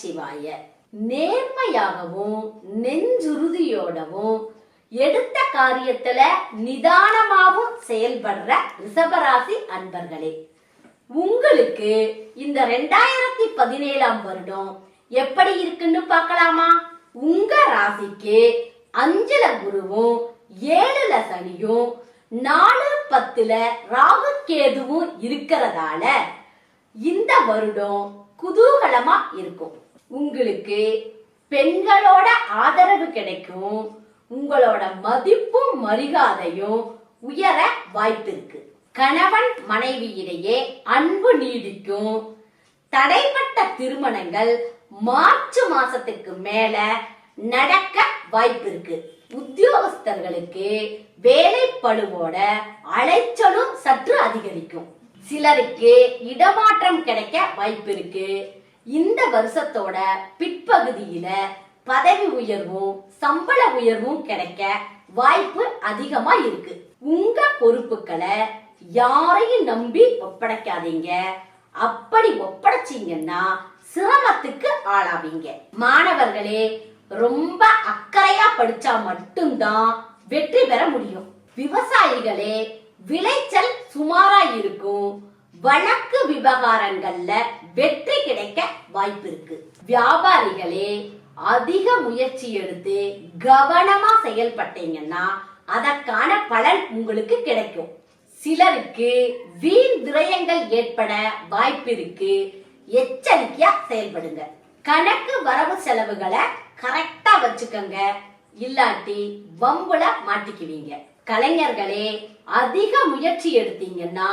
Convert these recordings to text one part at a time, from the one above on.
நமச்சிவாய நேர்மையாகவும் நெஞ்சுறுதியோடவும் எடுத்த காரியத்துல நிதானமாகவும் செயல்படுற ரிஷபராசி அன்பர்களே உங்களுக்கு இந்த ரெண்டாயிரத்தி பதினேழாம் வருடம் எப்படி இருக்குன்னு பார்க்கலாமா? உங்க ராசிக்கு அஞ்சுல குருவும் ஏழுல சனியும் நாலு பத்துல ராகு கேதுவும் இருக்கிறதால இந்த வருடம் குதூகலமா இருக்கும். உங்களுக்கு பெண்களோட ஆதரவு கிடைக்கும் உங்களோட மதிப்பும் மரியாதையும் உயர வாய்ப்பு இருக்கு. கணவன் மனைவியிடையே அன்பு நீடிக்கும். தடைப்பட்ட திருமணங்கள் மார்ச் மாசத்துக்கு மேல நடக்க வாய்ப்பு இருக்கு. உத்தியோகஸ்தர்களுக்கு வேலை பழுவோட அலைச்சலும் சற்று அதிகரிக்கும். சிலருக்கு இடமாற்றம் கிடைக்க வாய்ப்பு இருக்கு. இந்த வருஷத்தோட பிற்பகுதியில பதவி உயர்வும் சம்பள உயர்வும் கிடைக்க வாய்ப்பு அதிகமா இருக்கு. உங்க பொறுப்புகளை யாரையும் நம்பி ஒப்படைக்காதீங்க. அப்படி ஒப்படைச்சீங்கன்னா சிரமத்துக்கு ஆளாவீங்க. மாணவர்களே ரொம்ப அக்கறையா படிச்சா மட்டும்தான் வெற்றி பெற முடியும். விவசாயிகளே விளைச்சல் சுமாரா இருக்கும். வழக்கு விவகாரங்கள்ல வெற்றி கிடைக்க வாய்ப்பு இருக்கு. வியாபாரிகளே அதிக முயற்சி எடுத்து கவனமா செயல்பட்டீங்கன்னா அதற்கான பலன் உங்களுக்கு கிடைக்கும். சிலருக்கு வீண் விரயங்கள் ஏற்பட வாய்ப்பு இருக்கு. எச்சரிக்கையா செயல்படுங்க. கணக்கு வரவு செலவுகளை கரெக்டா வச்சுக்கோங்க. இல்லாட்டி வம்புல மாட்டிக்குவீங்க. கலைஞர்களே அதிக முயற்சி எடுத்தீங்கன்னா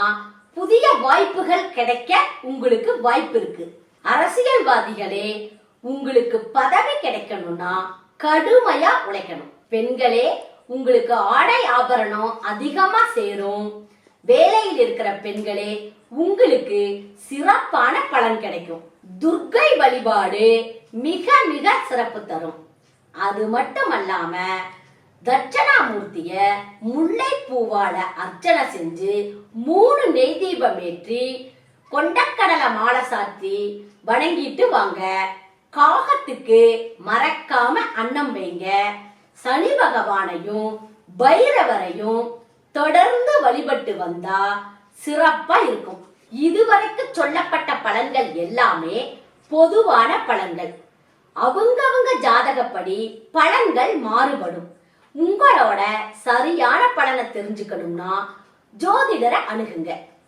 புதிய வாய்ப்புகள் கிடைக்க உங்களுக்கு வாய்ப்பு இருக்கு. அரசியல்வாதிகளே உங்களுக்கு பதவி கிடைக்கணும்னா கடுமையா உழைக்கணும். பெண்களே உங்களுக்கு ஆடை ஆபரணம் அதிகமா சேரும். வேலையில் இருக்கிற பெண்களே உங்களுக்கு சிறப்பான பலன் கிடைக்கும். துர்க்கை வழிபாடு மிக மிக சிறப்பு தரும். அது மட்டுமல்லாம தட்சணாமூர்த்திய முல்லை பூவால அர்ச்சனை செஞ்சு மூணு நெய் தீபம் ஏற்றி கொண்டக்கடலை மாலை சாத்தி வணங்கிட்டு வாங்க. காகத்துக்கு மறக்காம அன்னம் வைங்க. சனி பகவானையும் பைரவரையும் தொடர்ந்து வழிபட்டு வந்தா சிறப்பா இருக்கும். இதுவரைக்கும் சொல்லப்பட்ட பலன்கள் எல்லாமே பொதுவான பலன்கள் அவங்கவங்க ஜாதகப்படி பலன்கள் மாறுபடும். உங்களோட சரியான பலனை தெரிஞ்சுக்கணும்னா ஜோதிடரை அணுகுங்க.